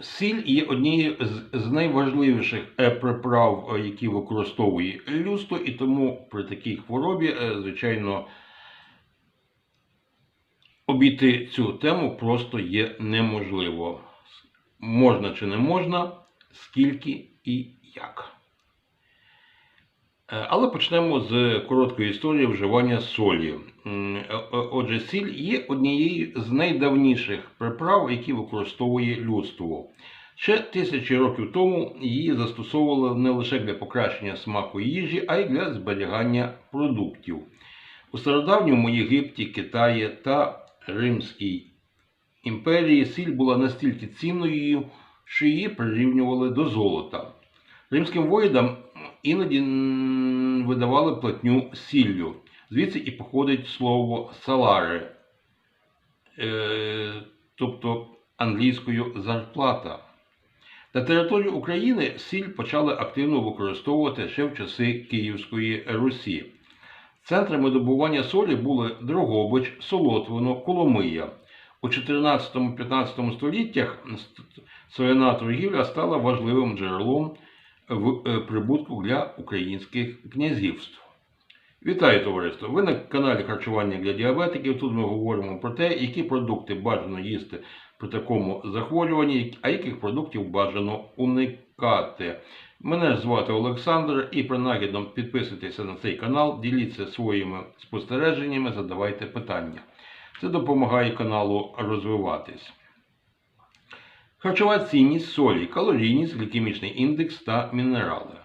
Сіль є однією з, найважливіших е, приправ, е, які використовує люсто, і тому при такій хворобі, е, звичайно, обійти цю тему просто є неможливо. Можна чи не можна, скільки і як. Е, Але почнемо з короткої історії вживання солі. Е, е, Отже, сіль є однією з найдавніших приправ, які використовує людство. Ще тисячі років тому її застосовували не лише для покращення смаку їжі, а й для зберігання продуктів. У стародавньому Єгипті, Китаї та Римській імперії сіль була настільки цінною, що її прирівнювали до золота. Римським воїнам іноді видавали платню сіллю. Звідси і походить слово салари, е, тобто англійською зарплата. На території України сіль почали активно використовувати ще в часи Київської Русі. Центрами добування солі були Дрогобич, Солотвино, Коломия. У 14-15 століттях соляна торгівля стала важливим джерелом в е, прибутку для українських князівств. Вітаю товариство! Ви на каналі Харчування для діабетиків. Тут ми говоримо про те, які продукти бажано їсти при такому захворюванні, а яких продуктів бажано уникати. Мене звати Олександр і принагідно підписуйтеся на цей канал, діліться своїми спостереженнями, задавайте питання. Це допомагає каналу розвиватись. Харчова цінність солі, калорійність, глікемічний індекс та мінерали.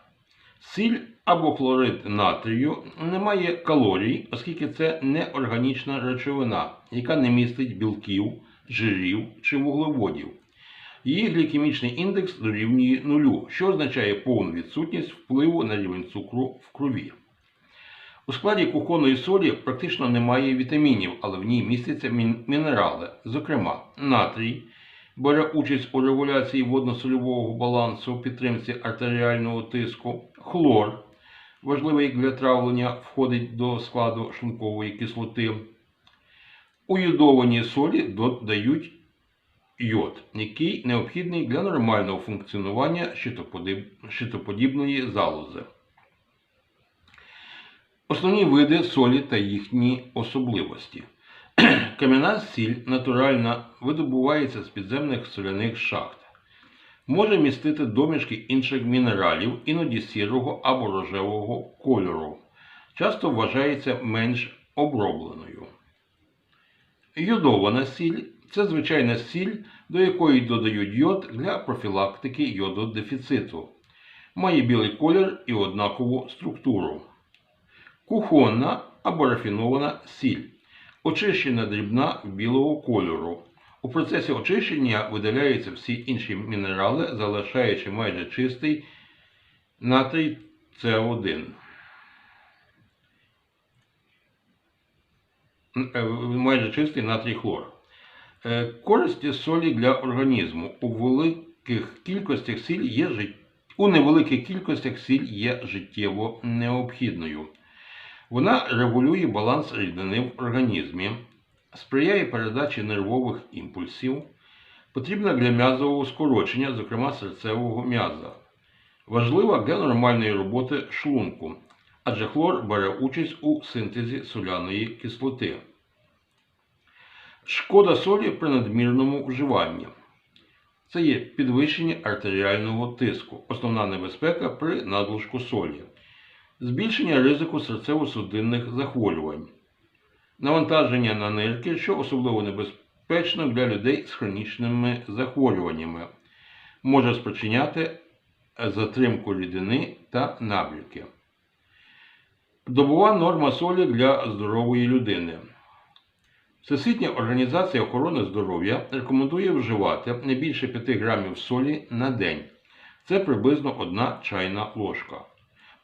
Сіль або хлорид натрію не має калорій, оскільки це неорганічна речовина, яка не містить білків, жирів чи вуглеводів. Її глікемічний індекс дорівнює нулю, що означає повну відсутність впливу на рівень цукру в крові. У складі кухонної солі практично немає вітамінів, але в ній містяться мінерали, зокрема натрій, бере участь у регуляції водно-сольового балансу, підтримці артеріального тиску, хлор, важливий для травлення, входить до складу шлункової кислоти. У йодованій солі додають йод, який необхідний для нормального функціонування щитоподібної залози. Основні види солі та їхні особливості. Кам'яна сіль натуральна видобувається з підземних соляних шахт. Може містити домішки інших мінералів, іноді сірого або рожевого кольору. Часто вважається менш обробленою. Йодована сіль це звичайна сіль, до якої додають йод для профілактики йододефіциту. Має білий колір і однакову структуру. Кухонна або рафінована сіль. Очищена дрібна білого кольору. У процесі очищення видаляються всі інші мінерали, залишаючи майже чистий натрій С1. Е, Майже чистий натрій хлор. Е, Користі солі для організму. У великих кількостях сіль є жит... у невеликих кількостях сіль є життєво необхідною. Вона регулює баланс рідини в організмі, сприяє передачі нервових імпульсів, потрібна для м'язового скорочення, зокрема серцевого м'яза. Важлива для нормальної роботи шлунку, адже хлор бере участь у синтезі соляної кислоти. Шкода солі при надмірному вживанні. Це є підвищення артеріального тиску, основна небезпека при надлишку солі збільшення ризику серцево-судинних захворювань, навантаження на нирки, що особливо небезпечно для людей з хронічними захворюваннями, може спричиняти затримку рідини та набряки. Добова норма солі для здорової людини. Всесвітня організація охорони здоров'я рекомендує вживати не більше 5 грамів солі на день. Це приблизно 1 чайна ложка.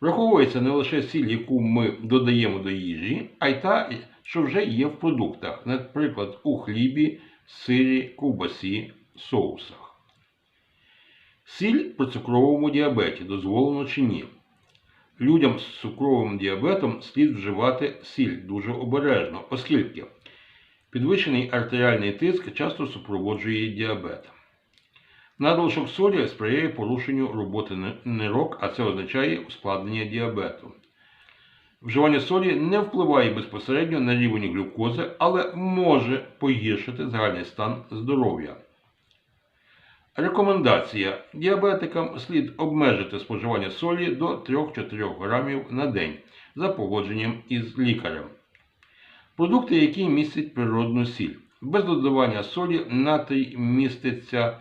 Враховується не лише сіль, яку ми додаємо до їжі, а й та, що вже є в продуктах, наприклад, у хлібі, сирі, ковбасі, соусах. Сіль при цукровому діабеті дозволено чи ні? Людям з цукровим діабетом слід вживати сіль дуже обережно, оскільки підвищений артеріальний тиск часто супроводжує діабет. Надлишок солі сприяє порушенню роботи ни- нирок, а це означає ускладнення діабету. Вживання солі не впливає безпосередньо на рівень глюкози, але може погіршити загальний стан здоров'я. Рекомендація. Діабетикам слід обмежити споживання солі до 3-4 грамів на день за погодженням із лікарем. Продукти, які містять природну сіль. Без додавання солі натрій міститься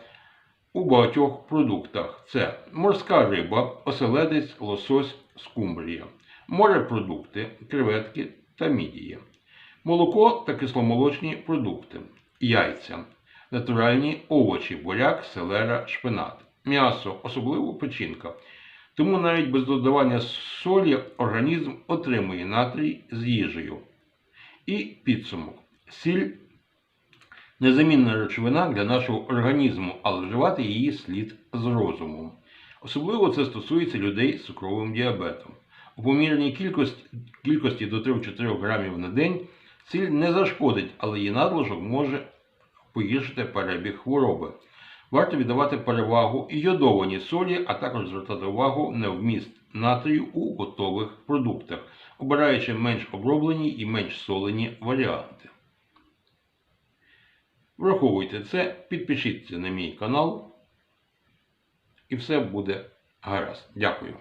у багатьох продуктах. Це морська риба, оселедець, лосось, скумбрія, морепродукти, креветки та мідії, молоко та кисломолочні продукти, яйця, натуральні овочі, буряк, селера, шпинат, м'ясо, особливо печінка. Тому навіть без додавання солі організм отримує натрій з їжею. І підсумок. Сіль незамінна речовина для нашого організму, але вживати її слід з розумом. Особливо це стосується людей з цукровим діабетом. У помірній кількості, кількості до 3-4 грамів на день сіль не зашкодить, але її надлишок може погіршити перебіг хвороби. Варто віддавати перевагу і йодованій солі, а також звертати увагу на вміст натрію у готових продуктах, обираючи менш оброблені і менш солені варіанти. Враховуйте це, підпишіться на мій канал, і все буде гаразд. Дякую.